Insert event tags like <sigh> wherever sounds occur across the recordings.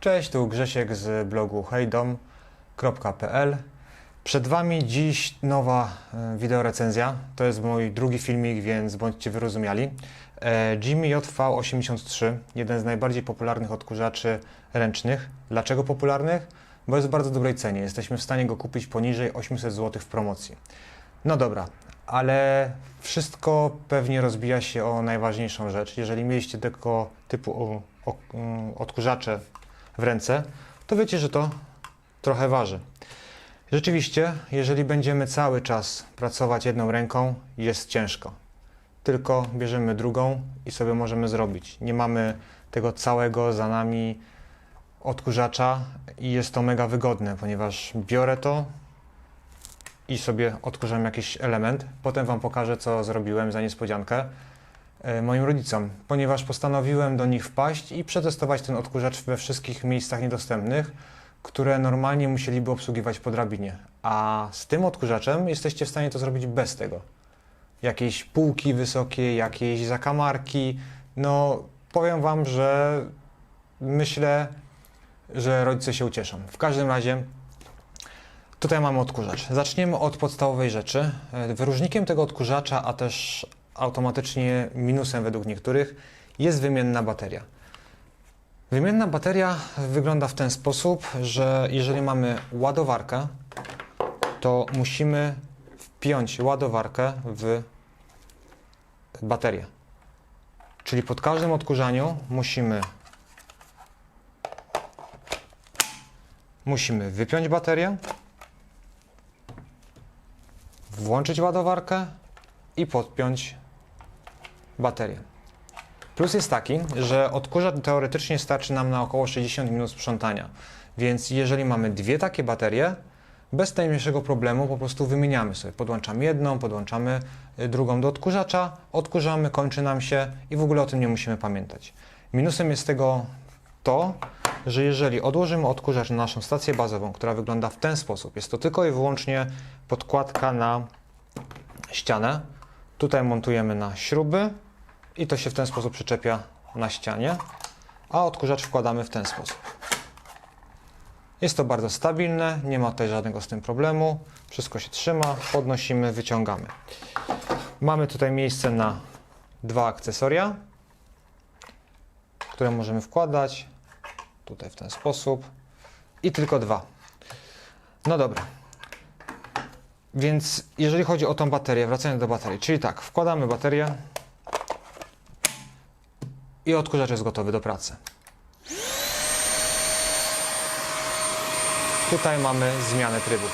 Cześć, tu Grzesiek z blogu hejdom.pl. Przed Wami dziś nowa e, wideorecenzja. To jest mój drugi filmik, więc bądźcie wyrozumiali. E, Jimmy JV83, jeden z najbardziej popularnych odkurzaczy ręcznych. Dlaczego popularnych? Bo jest w bardzo dobrej cenie. Jesteśmy w stanie go kupić poniżej 800 zł w promocji. No dobra, ale wszystko pewnie rozbija się o najważniejszą rzecz. Jeżeli mieliście tego typu mm, odkurzacze w ręce, to wiecie, że to trochę waży. Rzeczywiście, jeżeli będziemy cały czas pracować jedną ręką, jest ciężko. Tylko bierzemy drugą i sobie możemy zrobić. Nie mamy tego całego za nami odkurzacza i jest to mega wygodne, ponieważ biorę to i sobie odkurzam jakiś element. Potem Wam pokażę, co zrobiłem za niespodziankę moim rodzicom, ponieważ postanowiłem do nich wpaść i przetestować ten odkurzacz we wszystkich miejscach niedostępnych, które normalnie musieliby obsługiwać po drabinie. A z tym odkurzaczem jesteście w stanie to zrobić bez tego. Jakieś półki wysokie, jakieś zakamarki. No, powiem Wam, że myślę, że rodzice się ucieszą. W każdym razie Tutaj mamy odkurzacz. Zaczniemy od podstawowej rzeczy. E, Wyróżnikiem tego odkurzacza, a też automatycznie minusem według niektórych, jest wymienna bateria. Wymienna bateria wygląda w ten sposób, że jeżeli mamy ładowarkę, to musimy wpiąć ładowarkę w baterię. Czyli pod każdym odkurzaniu musimy musimy wypiąć baterię, włączyć ładowarkę i podpiąć baterię. Plus jest taki, że odkurzacz teoretycznie starczy nam na około 60 minut sprzątania. Więc jeżeli mamy dwie takie baterie, bez najmniejszego problemu po prostu wymieniamy sobie. Podłączamy jedną, podłączamy y, drugą do odkurzacza, odkurzamy, kończy nam się i w ogóle o tym nie musimy pamiętać. Minusem jest tego to, że jeżeli odłożymy odkurzacz na naszą stację bazową, która wygląda w ten sposób, jest to tylko i wyłącznie podkładka na ścianę. Tutaj montujemy na śruby i to się w ten sposób przyczepia na ścianie, a odkurzacz wkładamy w ten sposób. Jest to bardzo stabilne, nie ma tutaj żadnego z tym problemu. Wszystko się trzyma, podnosimy, wyciągamy. Mamy tutaj miejsce na dwa akcesoria, które możemy wkładać tutaj w ten sposób i tylko dwa. No dobra. Więc jeżeli chodzi o tą baterię, wracając do baterii, czyli tak, wkładamy baterię i odkurzacz jest gotowy do pracy. Tutaj mamy zmianę trybu.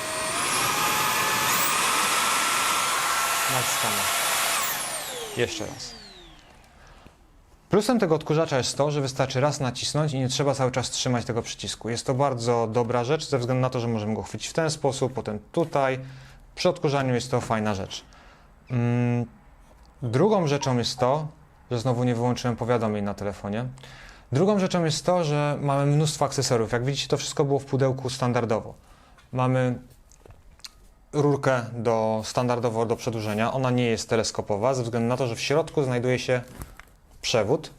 Naciskamy. Jeszcze raz. Plusem tego odkurzacza jest to, że wystarczy raz nacisnąć i nie trzeba cały czas trzymać tego przycisku. Jest to bardzo dobra rzecz ze względu na to, że możemy go chwycić w ten sposób, potem tutaj. Przy odkurzaniu jest to fajna rzecz. Mm, Drugą rzeczą jest to, że znowu nie wyłączyłem powiadomień na telefonie. Drugą rzeczą jest to, że mamy mnóstwo akcesoriów. Jak widzicie, to wszystko było w pudełku standardowo. Mamy rurkę do, standardowo do przedłużenia. Ona nie jest teleskopowa, ze względu na to, że w środku znajduje się przewód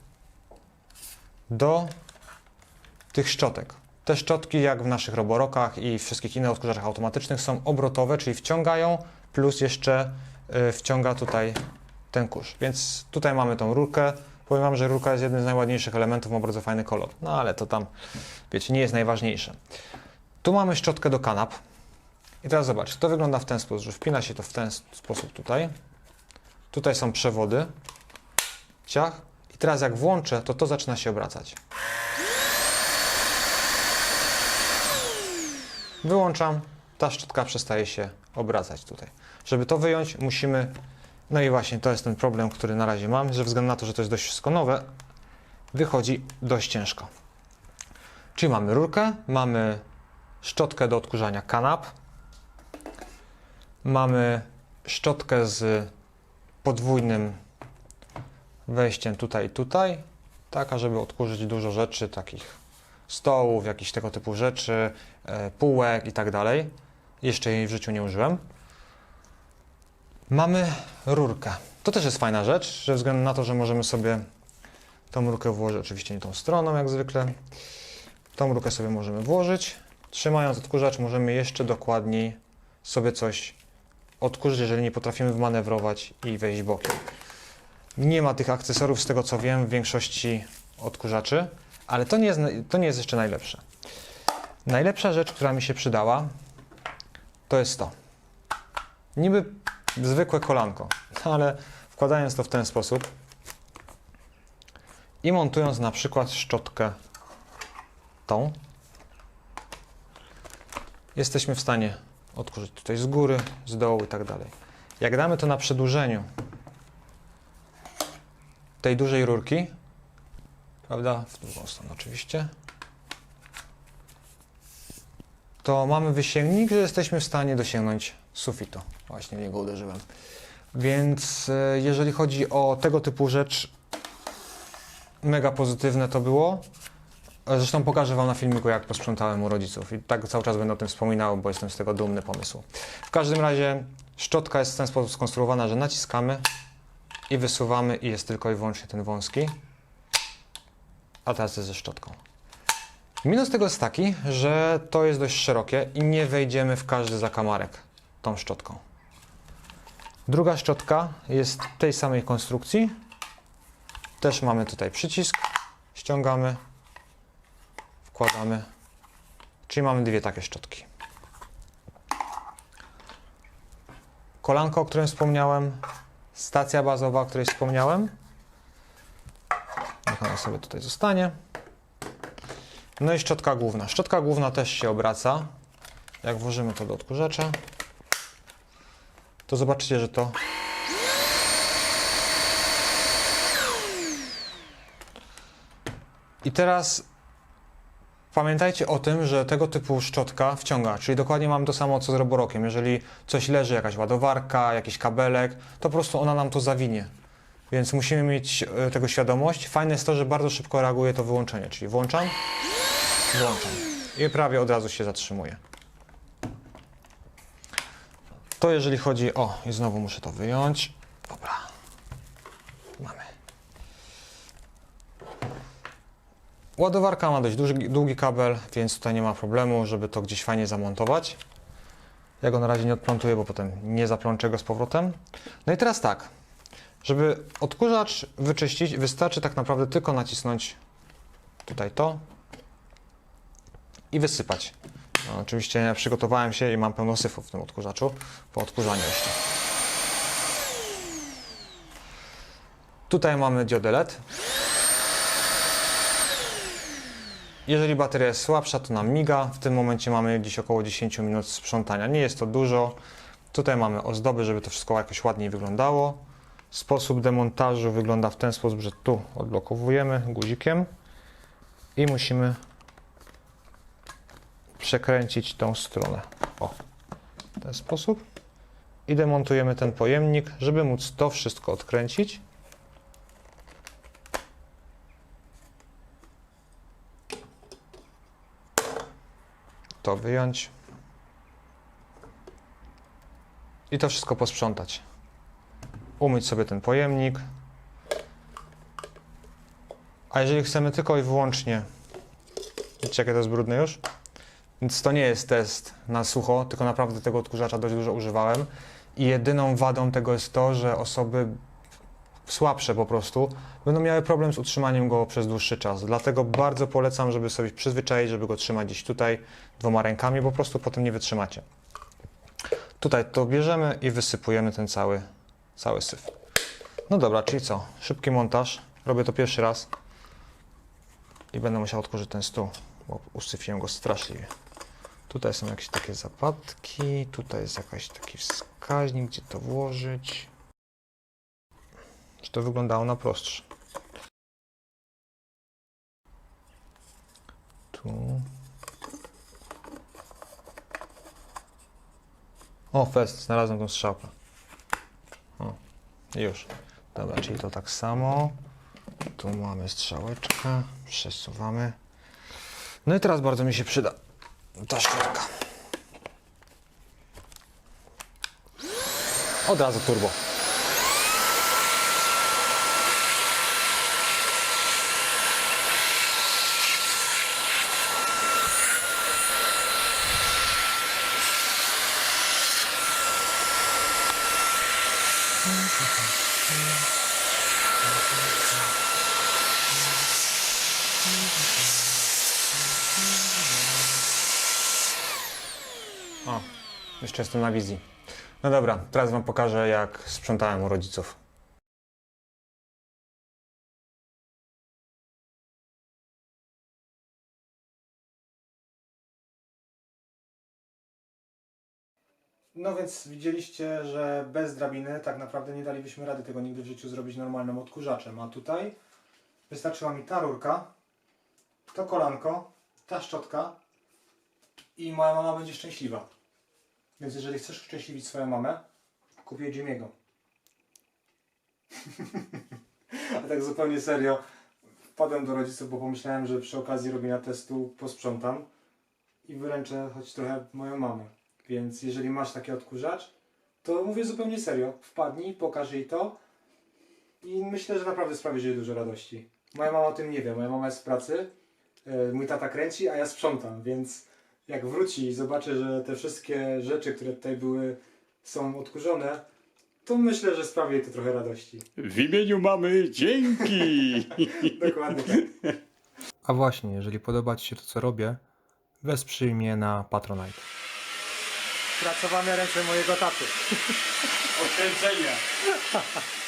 do tych szczotek. Te szczotki, jak w naszych roborokach i wszystkich innych odkurzaczach automatycznych, są obrotowe, czyli wciągają, plus jeszcze y, wciąga tutaj ten kurz. Więc tutaj mamy tą rurkę. Powiem Wam, że rurka jest jednym z najładniejszych elementów, ma bardzo fajny kolor. No ale to tam, wiecie, nie jest najważniejsze. Tu mamy szczotkę do kanap. I teraz zobacz, to wygląda w ten sposób, że wpina się to w ten sposób tutaj. Tutaj są przewody. Ciach. I teraz jak włączę, to to zaczyna się obracać. Wyłączam, ta szczotka przestaje się obracać tutaj. Żeby to wyjąć, musimy. No i właśnie to jest ten problem, który na razie mam, ze względu na to, że to jest dość wszystko nowe, wychodzi dość ciężko. Czyli mamy rurkę, mamy szczotkę do odkurzania kanap, mamy szczotkę z podwójnym wejściem tutaj i tutaj, taka, żeby odkurzyć dużo rzeczy, takich stołów, jakichś tego typu rzeczy, e, półek i tak dalej. Jeszcze jej w życiu nie użyłem. Mamy rurkę. To też jest fajna rzecz, ze względu na to, że możemy sobie tą rurkę włożyć, oczywiście nie tą stroną jak zwykle. Tą rurkę sobie możemy włożyć. Trzymając odkurzacz możemy jeszcze dokładniej sobie coś odkurzyć, jeżeli nie potrafimy wmanewrować i wejść bokiem. Nie ma tych akcesoriów, z tego co wiem, w większości odkurzaczy, ale to nie jest, to nie jest jeszcze najlepsze. Najlepsza rzecz, która mi się przydała, to jest to. Niby zwykłe kolanko, <laughs> ale wkładając to w ten sposób i montując na przykład szczotkę tą, jesteśmy w stanie odkurzyć tutaj z góry, z dołu i tak dalej. Jak damy to na przedłużeniu tej dużej rurki, prawda, w drugą stronę oczywiście, to mamy wysięgnik, że jesteśmy w stanie dosięgnąć sufitu. Właśnie w niego uderzyłem. Więc e, jeżeli chodzi o tego typu rzecz, mega pozytywne to było. Zresztą pokażę Wam na filmiku, jak posprzątałem u rodziców i tak cały czas będę o tym wspominał, bo jestem z tego dumny pomysłu. W każdym razie szczotka jest w ten sposób skonstruowana, że naciskamy i wysuwamy i jest tylko i wyłącznie ten wąski. A teraz jest ze szczotką. Minus tego jest taki, że to jest dość szerokie i nie wejdziemy w każdy zakamarek tą szczotką. Druga szczotka jest tej samej konstrukcji. Też mamy tutaj przycisk. Ściągamy, wkładamy. Czyli mamy dwie takie szczotki. Kolanko, o którym wspomniałem. Stacja bazowa, o której wspomniałem. Niech ona sobie tutaj zostanie. No i szczotka główna. Szczotka główna też się obraca. Jak włożymy to do odkurzacza, to zobaczycie, że to I teraz pamiętajcie o tym, że tego typu szczotka wciąga, czyli dokładnie mamy to samo co z roborokiem. Jeżeli coś leży, jakaś ładowarka, jakiś kabelek, to po prostu ona nam to zawinie. Więc musimy mieć e, tego świadomość. Fajne jest to, że bardzo szybko reaguje to wyłączenie, czyli włączam, włączam i prawie od razu się zatrzymuje. To jeżeli chodzi o, i znowu muszę to wyjąć. Dobra. Mamy. Ładowarka ma dość duży, długi kabel, więc tutaj nie ma problemu, żeby to gdzieś fajnie zamontować. Ja go na razie nie odplątuję, bo potem nie zaplączę go z powrotem. No i teraz tak. Żeby odkurzacz wyczyścić, wystarczy tak naprawdę tylko nacisnąć tutaj to i wysypać. No, oczywiście ja przygotowałem się i mam pełno syfu w tym odkurzaczu po odkurzaniu jeszcze. Tutaj mamy diodę LED. Jeżeli bateria jest słabsza, to nam miga. W tym momencie mamy gdzieś około 10 minut sprzątania. Nie jest to dużo. Tutaj mamy ozdoby, żeby to wszystko jakoś ładniej wyglądało. Sposób demontażu wygląda w ten sposób, że tu odblokowujemy guzikiem i musimy przekręcić tą stronę. O, w ten sposób. I demontujemy ten pojemnik, żeby móc to wszystko odkręcić. To wyjąć. I to wszystko posprzątać. Umyć sobie ten pojemnik. A jeżeli chcemy tylko i wyłącznie. Widzicie, jakie to jest brudne już? Więc to nie jest test na sucho, tylko naprawdę tego odkurzacza dość dużo używałem. I jedyną wadą tego jest to, że osoby słabsze po prostu będą miały problem z utrzymaniem go przez dłuższy czas. Dlatego bardzo polecam, żeby sobie przyzwyczaić, żeby go trzymać gdzieś tutaj dwoma rękami, po prostu potem nie wytrzymacie. Tutaj to bierzemy i wysypujemy ten cały, cały syf. No dobra, czyli co? Szybki montaż. Robię to pierwszy raz i będę musiał odkurzyć ten stół, bo usyfiłem go straszliwie. Tutaj są jakieś takie zapadki, tutaj jest jakiś taki wskaźnik, gdzie to włożyć. Czy to wyglądało na prostsze. Tu. O, fest, znalazłem tą strzałkę. Już. Dobra, czyli to tak samo. Tu mamy strzałeczkę, przesuwamy. No i teraz bardzo mi się przyda ta szczotka. Od razu turbo. O, jeszcze jestem na wizji. No dobra, teraz Wam pokażę, jak sprzątałem u rodziców. No więc widzieliście, że bez drabiny tak naprawdę nie dalibyśmy rady tego nigdy w życiu zrobić normalnym odkurzaczem. A tutaj wystarczyła mi ta rurka, to kolanko, ta szczotka i moja mama będzie szczęśliwa. Więc jeżeli chcesz uszczęśliwić swoją mamę, kup jej Jimmy'ego. <laughs> A tak zupełnie serio, wpadłem do rodziców, bo pomyślałem, że przy okazji robienia testu posprzątam i wyręczę choć trochę moją mamę. Więc jeżeli masz taki odkurzacz, to mówię zupełnie serio. Wpadnij, pokaż jej to i myślę, że naprawdę sprawisz jej dużo radości. Moja mama o tym nie wie. Moja mama jest w pracy, e, mój tata kręci, a ja sprzątam, więc jak wróci i zobaczy, że te wszystkie rzeczy, które tutaj były, są odkurzone, to myślę, że sprawi jej to trochę radości. W imieniu mamy dzięki! <laughs> Dokładnie tak. A właśnie, jeżeli podoba Ci się to, co robię, wesprzyj mnie na Patronite. Pracowane ręce mojego taty. Okręcenia! <laughs>